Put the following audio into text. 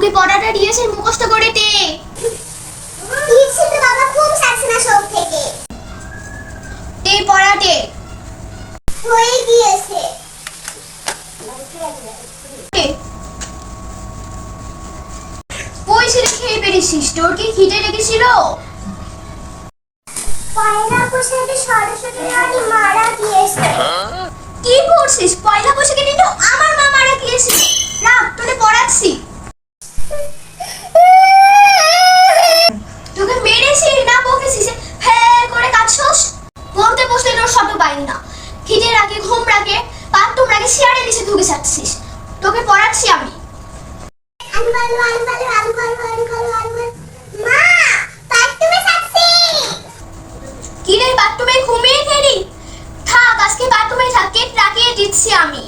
তোকে পড়াটা দিয়েছে মুখস্থ করে দে। তো বাবা খুব না সব থেকে। পড়াতে হয়ে গিয়েছে। খেয়ে পেরেছিস তোর কি খিদে লেগেছিল? পয়লা বৈশাখে সরস্বতী রানী মারা গিয়েছে। কি করছিস? পয়লা বৈশাখে দিন তো আমার মা মারা গিয়েছিল পারি না। খিদের আগে ঘুম রাখে পান তোমরা শিয়ারে নিচে ঢুকে যাচ্ছিস। তোকে পড়াচ্ছি আমি। কিরে বাথরুমে ঘুমিয়ে খেলি থাক আজকে বাথরুমে থাক কেট রাখিয়ে দিচ্ছি আমি।